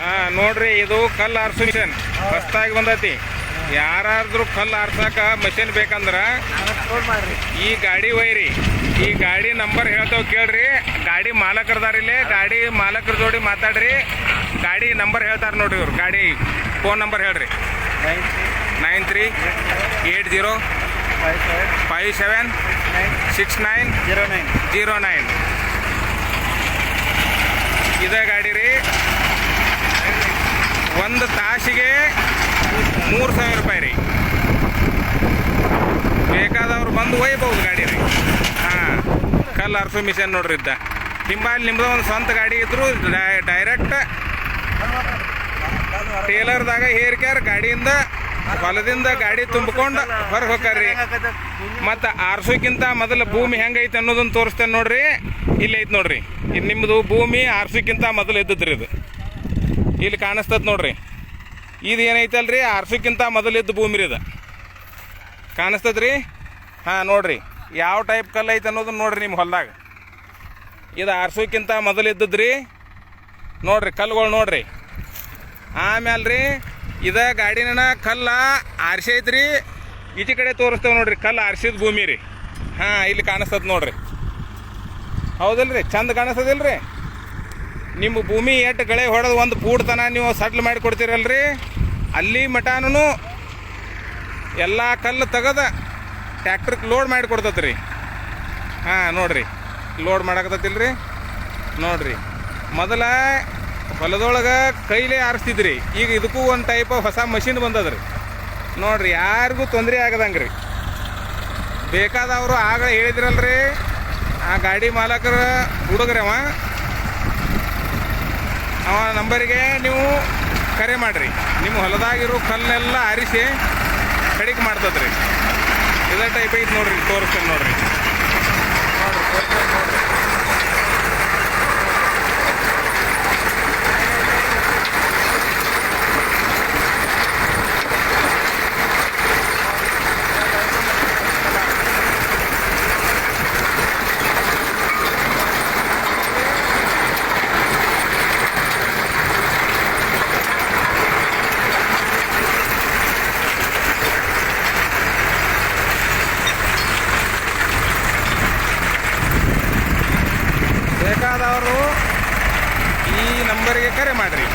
ಹಾ ನೋಡ್ರಿ ಇದು ಕಲ್ಲು ಆರ್ಸು ಮಿಷನ್. ಹೊಸ್ತಾಗಿ ಬಂದೈತಿ. ಯಾರಾದ್ರೂ ಕಲ್ಲು ಆರ್ಸಾಕ ಮಷಿನ್ ಬೇಕಂದ್ರ ಈ ಗಾಡಿ ಒಯ್ರಿ. ಈ ಗಾಡಿ ನಂಬರ್ ಹೇಳ್ತಾವ್ ಕೇಳ್ರಿ. ಗಾಡಿ ಮಾಲಕರದಾರ ಇಲ್ಲಿ. ಗಾಡಿ ಮಾಲಕರ ಜೋಡಿ ಮಾತಾಡ್ರಿ. ಗಾಡಿ ನಂಬರ್ ಹೇಳ್ತಾರ ನೋಡ್ರಿ ಇವ್ರು. ಗಾಡಿ ಫೋನ್ ನಂಬರ್ ಹೇಳ್ರಿ. Nine three eight zero five seven six nine zero nine. Zero nine. ಇದೇ ಗಾಡಿ ರೀ. ಒಂದು ತಾಸಿಗೆ ಮೂರು ಸಾವಿರ ರೂಪಾಯಿ ರೀ. ಬೇಕಾದವ್ರು ಬಂದು ಒಯ್ಬೋದು ಗಾಡಿ ರೀ. ಹಾಂ, ಕಲ್ಲು ಅರ್ಫು ಮಿಷನ್ ನೋಡ್ರಿ ಇದ್ದ. ನಿಂಬಲ್ಲಿ ನಿಮ್ದು ಒಂದು ಸ್ವಂತ ಗಾಡಿ ಇದ್ರು ಡೈರೆಕ್ಟ್ ಟೇಲರ್ದಾಗ ಹೇರ್ ಕ್ಯಾರ್ ಗಾಡಿಯಿಂದ, ಹೊಲದಿಂದ ಗಾಡಿ ತುಂಬಿಕೊಂಡು ಹೊರಗೆ ಹೋಗ್ರಿ ಮತ್ತು ಆರ್ಸೋಕ್ಕಿಂತ ಮೊದಲು ಭೂಮಿ ಹೆಂಗೈತೆ ಅನ್ನೋದನ್ನ ತೋರಿಸ್ತೇನೆ ನೋಡ್ರಿ. ಇಲ್ಲೈತೆ ನೋಡ್ರಿ. ಇದು ನಿಮ್ಮದು ಭೂಮಿ ಆರ್ಸೋಕ್ಕಿಂತ ಮೊದಲು ಇದ್ದದ್ರಿ ಇದು. ಇಲ್ಲಿ ಕಾಣಿಸ್ತದ ನೋಡ್ರಿ. ಇದು ಏನೈತಲ್ರಿ? ಆರ್ಸೋಕ್ಕಿಂತ ಮೊದಲಿದ್ದ ಭೂಮಿ ರೀ ಇದು. ಕಾಣಿಸ್ತದ್ರಿ? ಹಾಂ, ನೋಡ್ರಿ. ಯಾವ ಟೈಪ್ ಕಲ್ಲು ಐತೆ ಅನ್ನೋದನ್ನ ನೋಡ್ರಿ ನಿಮ್ಮ ಹೊಲ್ದಾಗ. ಇದು ಆರ್ಸೋಕ್ಕಿಂತ ಮೊದಲು ಇದ್ದದ್ರಿ. ನೋಡ್ರಿ, ಕಲ್ಲುಗಳು ನೋಡ್ರಿ. ಆಮೇಲೆ ರೀ ಇದ ಗಾಡಿನ ಕಲ್ಲ ಆರ್ಸೈತ್ರಿ. ಈಚೆ ಕಡೆ ತೋರಿಸ್ತೇವೆ ನೋಡ್ರಿ, ಕಲ್ಲು ಆರಿಸಿದ ಭೂಮಿ ರೀ. ಹಾಂ, ಇಲ್ಲಿ ಕಾಣಿಸ್ತದ ನೋಡ್ರಿ. ಹೌದಲ್ರಿ? ಚಂದ ಕಾಣಿಸ್ತದಿಲ್ರಿ? ನಿಮ್ಮ ಭೂಮಿ ಎಷ್ಟು ಗಳೆ ಹೊಡೆದು ಒಂದು ಪೂಡ್ತನ ನೀವು ಸಡ್ಲ್ ಮಾಡಿ ಕೊಡ್ತೀರಲ್ರಿ? ಅಲ್ಲಿ ಮಠಾನು ಎಲ್ಲ ಕಲ್ಲು ತೆಗದ ಟ್ಯಾಕ್ಟ್ರಿಗೆ ಲೋಡ್ ಮಾಡಿ ಕೊಡ್ತೈತೆ ರೀ ಹಾಂ, ನೋಡಿರಿ. ಲೋಡ್ ಮಾಡಕತ್ತೈತಿಲ್ರಿ? ನೋಡಿರಿ. ಮೊದಲ ಹೊಲದೊಳಗೆ ಕೈಲೇ ಆರಿಸ್ತಿದ್ರಿ. ಈಗ ಇದಕ್ಕೂ ಒಂದು ಟೈಪ್ ಹೊಸ ಮಷಿನ್ ಬಂದದ್ರಿ. ನೋಡಿರಿ, ಯಾರಿಗೂ ತೊಂದರೆ ಆಗದಂಗೆ ರೀ ಬೇಕಾದವರು ಆಗ ಹೇಳಿದ್ರಲ್ರಿ, ಆ ಗಾಡಿ ಮಾಲಕರ ಹುಡುಗ್ರವ ಅವ ನಂಬರಿಗೆ ನೀವು ಕರೆ ಮಾಡಿರಿ. ನಿಮ್ಮ ಹೊಲದಾಗಿರೋ ಕಲ್ಲೆಲ್ಲ ಆರಿಸಿ ಕಡಿಕೆ ಮಾಡ್ತದ್ರಿ. ಇದೇ ಟೈಪ್ ಐತೆ ನೋಡ್ರಿ, ತೋರಿಸ್ತೇನೆ ನೋಡ್ರಿ ಬೇಕಾದವರು ಈ ನಂಬರಿಗೆ ಕರೆ ಮಾಡಿರಿ.